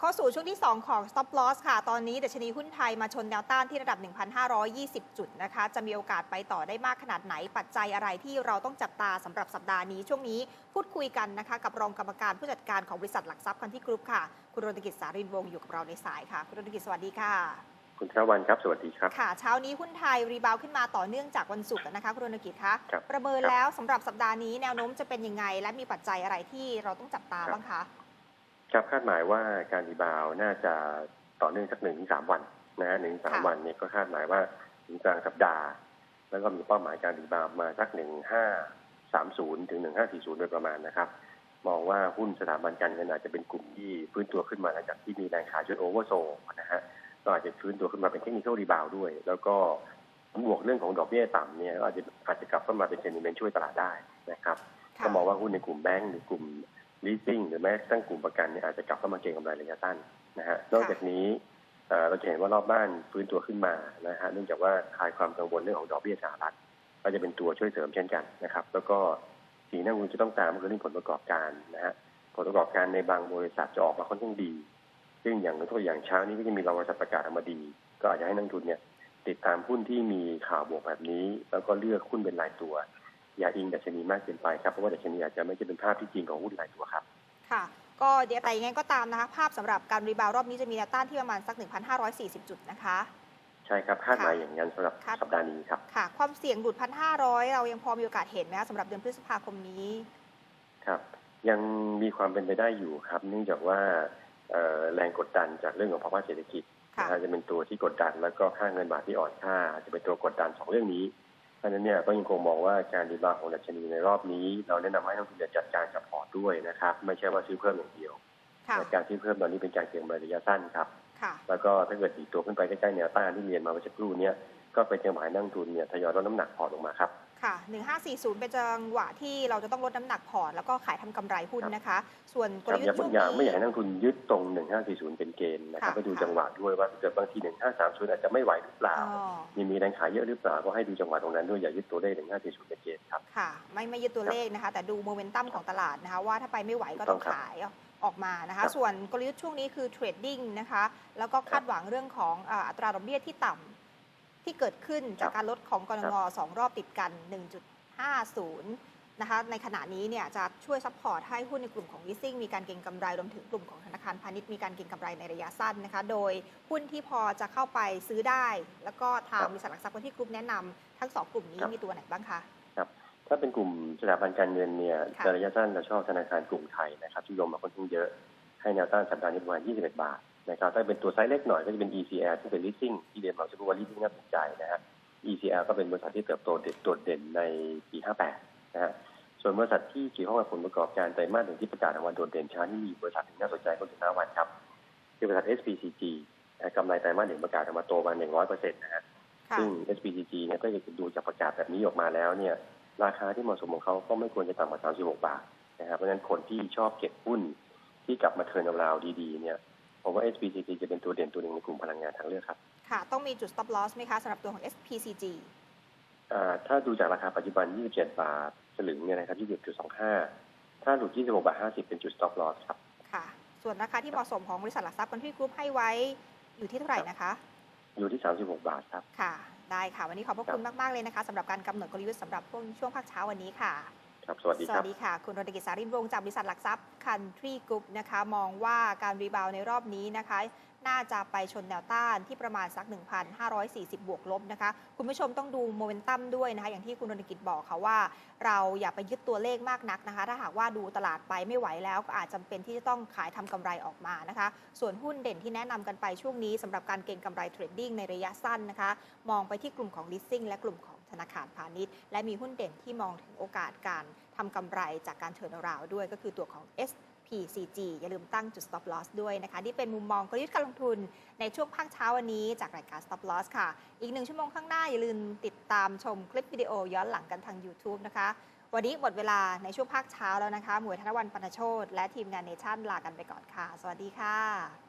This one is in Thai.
เข้าสู่ช่วงที่ 2 ของ stop loss ค่ะ ตอนนี้ดัชนีหุ้นไทยมาชนแนวต้านที่ระดับ 1,520 จุดนะคะ จะมีโอกาสไปต่อได้มากขนาดไหน ปัจจัยอะไรที่เราต้องจับตาสำหรับสัปดาห์นี้ ช่วงนี้พูดคุยกันนะคะ กับรองกรรมการผู้จัดการของบริษัทหลักทรัพย์คันที่กรุ๊ปค่ะ คุณรณกิจสารินวงศ์อยู่กับเราในสายค่ะ คุณรณกิจสวัสดีค่ะ คุณชาวันครับ สวัสดีครับ ค่ะ เช้านี้หุ้นไทยรีบาวด์ขึ้นมาต่อเนื่องจากวันศุกร์นะคะ คุณรณกิจคะครับประเมินครับแล้วสำหรับสัปดาห์นี้แนวโน้มจะเป็นยังไง และมีปัจจัยอะไรที่เราต้องจับตาครับบ้างคะ ครับคาดหมายว่าการรีบาวด์น่าจะต่อเนื่องสักหนึ่งถึงสามวันนะฮะหนึ่งถึงสามค่ะวันเนี่ยก็คาดหมายว่าถึงกลางสัปดาห์ แล้วก็มีเป้าหมายการรีบาวด์มาสักหนึ่งห้าสามศูนย์ถึงหนึ่งห้าสี่ศูนย์โดยประมาณนะครับ มองว่าหุ้นสถาบันการเงินอาจจะเป็นกลุ่มที่ฟื้นตัวขึ้นมาหลังจากที่มีแรงขายจนโอเวอร์โซนะฮะก็อาจจะฟื้นตัวขึ้นมาเป็นเทคนิคอลรีบาวด้วย แล้วก็บวกเรื่องของดอกเบี้ยต่ำเนี่ยก็อาจจะอาจจะกลับเข้ามาเป็นเซนิเมนต์ช่วยตลาดได้นะครับค่ะก็มองว่าหุ้นในกลุ่มแบงก์หรือกลุ่ม leasing หรือแม้กระทั่งกลุ่มประกันเนี่ยอาจจะกลับเข้ามาเก็งกำไรระยะสั้นนะฮะนอกจากนี้เอ่อเราจะเห็นว่ารอบบ้านฟื้นตัวขึ้นมานะฮะเนื่องจากว่าคลายความกังวลเรื่องของดอกเบี้ยสหรัฐก็จะเป็นตัวช่วยเสริมเช่นกันนะครับ แล้วก็สิ่งที่นักลงทุนจะต้องตามก็คือเรื่องผลประกอบการนะฮะผลประกอบการในบางบริษัทจะออกมาค่อนข้างดี ซึ่งอย่างตัวอย่างเช้านี้ก็จะมีรางวัลประกาศออกมาดี ก็อาจจะให้นักลงทุนเนี่ยติดตามหุ้นที่มีข่าวบวกแบบนี้ แล้วก็เลือกหุ้นเป็นรายตัว อย่าอิงดัชนีมากเกินไปครับ เพราะว่าดัชนีอาจจะไม่ใช่เป็นภาพที่จริงของหุ้นหลายตัวครับ ค่ะ ก็เดี๋ยวแต่ยังไงก็ตามนะคะ ภาพสำหรับการรีบาวด์รอบนี้จะมีแนวต้านที่ประมาณสัก 1,540 จุดนะคะ ใช่ครับคาดหมายอย่างนั้นสำหรับคาดสัปดาห์นี้ครับ ค่ะ ความเสี่ยงหลุด 1,500 เรายังพอมีโอกาสเห็นไหมคะสำหรับเดือนพฤษภาคมนี้ ครับ ยังมีความเป็นไปได้อยู่ครับ เนื่องจากว่าเอ่อแรงกดดันจากเรื่องของภาวะเศรษฐกิจค่ะนะฮะจะเป็นตัวที่กดดันแล้วก็ค่าเงินบาทที่อ่อนค่า จะเป็นตัวกดดันสองเรื่องนี้เพ ราะฉะนั้นเนี่ยก็ยังคงมองว่าการรีบาวด์ของดัชนีในรอบนี้ เราแนะนำให้นักลงทุนจัดการกับพอร์ตด้วยนะครับ ไม่ใช่ว่าซื้อเพิ่มอย่างเดียวค่ะแต่การซื้อเพิ่มตอนนี้เป็นการเก็งกำไรระยะสั้นครับค่ะแล้วก็ถ้าเกิดดีดตัวขึ้นไปใกล้ๆแนวต้านที่เรียนมาเมื่อสักครู่เนี้ยก็เป็นจังหวะให้นักลงทุนเนี่ยทยอยลดน้ำหนักพอร์ตลงมาครับ ค่ะ 1540 เป็นจังหวะที่เราจะต้องลดน้ำหนักพอร์ตแล้วก็ขายทำกำไรหุ้นครับนะคะ ส่วนกครัลบยุทอย่าธ์ช่วงอย่าไม่อยากให้นี้นักลงทุนยึดตรง 1540 เป็นเกณฑ์นะครับค่ะไปดูค่ะจังหวะด้วยว่าเกิดบางที 1530 อาจจะไม่ไหวหรือเปล่าอ๋อมีมีแรงขายเยอะหรือเปล่า ก็ให้ดูจังหวะตรงนั้นด้วยอย่ายึดตัวเลข 1540 เป็นเกณฑ์ครับ ค่ะ ไม่ไม่ยึดตัวเลขนะคะ แต่ดูโมเมนตัมของตลาดนะคะว่าถ้าไปไม่ไหวก็ต้องถูกต้องครับขายออกมานะครัคะบส่วนกลยุทธ์ช่วงนี้คือเทรดดิ้งนะคะ แล้วก็คาดหวังเรื่องของอ่าอัตราดอกเบี้ยที่ต่ำ ที่เกิดขึ้นจากการลดของกรงสองรอบติดกัน 1.50 นะคะ ในขณะนี้เนี่ยจะช่วยซัพพอร์ตให้หุ้นในกลุ่มของ leasing มีการเก็งกำไรรวมถึงกลุ่มของธนาคารพาณิชย์มีการเก็งกำไรในระยะสั้นนะคะ โดยหุ้นที่พอจะเข้าไปซื้อได้ แล้วก็ทางครับบริษัทหลักทรัพย์ที่กลุ่มแนะนำทั้งสองกลุ่มนี้ครับมีตัวไหนบ้างคะถ้าเป็นกลุ่มสถาบันการเงินเนี่ยค่ะในระยะสั้นเราชอบธนาคารกรุงไทยนะครับที่ลงมาค่อนข้างเยอะให้แนวต้านสัปดาห์นี้ประมาณ 21 บาท นะครับถ้าเป็นตัวไซส์เล็กหน่อยก็จะเป็น ECL ที่เป็น leasing ที่เรียนมาสักครู่ว่า leasing น่าสนใจนะฮะ ECL ก็เป็นบริษัทที่เติบโตเด่นโดดเด่นในปี 58 นะฮะส่วนบริษัทที่เกี่ยวข้องกับผลประกอบการไตรมาสหนึ่งที่ประกาศรางวัลโดดเด่นช้านี่มีบริษัทที่น่าสนใจก็คือหน้าวันครับ คือบริษัท SPCG นะกำไรไตรมาสหนึ่งประกาศออกมาโตมา100%นะฮะค่ะซึ่ง SPCG เนี่ยก็จะดูจากประกาศแบบนี้ออกมาแล้วเนี่ยราคาที่เหมาะสมของเขาก็ไม่ควรจะต่ำกว่า 36 บาทนะครับเพราะฉะนั้นคนที่ชอบเก็บหุ้นที่กลับมาเทิร์นราวๆดีๆเนี่ย ผมว่า SPCG จะเป็นตัวเด่นตัวหนึ่งในกลุ่มพลังงานทางเลือกครับ ค่ะ ต้องมีจุด stop loss ไหมคะสำหรับตัวของ SPCG อ่าถ้าดูจากราคาปัจจุบัน 27 บาทสลึงเนี่ยนะครับ 21.25 ถ้าหลุด 26 บาท 50 เป็นจุด stop loss ครับ ค่ะ ส่วนราคาที่เหมาะสมของบริษัทหลักทรัพย์กันที่กรุ๊ปให้ไว้อยู่ที่เท่าไหร่นะคะ อยู่ที่ 36 บาทครับ ค่ะ ได้ค่ะ วันนี้ขอบพระคุณมาก ๆ เลยนะคะสำหรับการกำหนดกลยุทธ์สำหรับช่วงช่วงภาคเช้าวันนี้ค่ะ ครับ สวัสดีควัรับสดีค่ะ คุณรณกิจสาริมวงจากบริษัทหลักทรัพย์ Country Group นะคะ มองว่าการรีบาวในรอบนี้นะคะ น่าจะไปชนแนวต้านที่ประมาณสัก 1,540 บวกลบนะคะ คุณผู้ชมต้องดูโมเมนตัมด้วยนะคะ อย่างที่คุณรณกิจบอกค่ะว่า เราอย่าไปยึดตัวเลขมากนักนะคะ ถ้าหากว่าดูตลาดไปไม่ไหวแล้วก็อาจจำเป็นที่จะต้องขายทำกำไรออกมานะคะ ส่วนหุ้นเด่นที่แนะนำกันไปช่วงนี้สำหรับการเก็งกำไรเทรดดิ้งในระยะสั้นนะคะ มองไปที่กลุ่มของ leasing และกลุ่มของธนาคารพาณิชย์ และมีหุ้นเด่นที่มองถึงโอกาสการทำกำไรจากการเทิร์นราวด้วยก็คือตัวของ SPCG อย่าลืมตั้งจุด stop loss ด้วยนะคะที่เป็นมุมมองกลยุทธ์การลงทุนในช่วงภาคเช้าวันนี้จากรายการ stop loss ค่ะ อีกหนึ่งชั่วโมงข้างหน้า อย่าลืมติดตามชมคลิปวิดีโอย้อนหลังกันทาง YouTube นะคะ วันนี้หมดเวลาในช่วงภาคเช้าแล้วนะคะ หมวยธนวันปนโชตและทีมงานเนชั่นลากันไปก่อนค่ะ สวัสดีค่ะ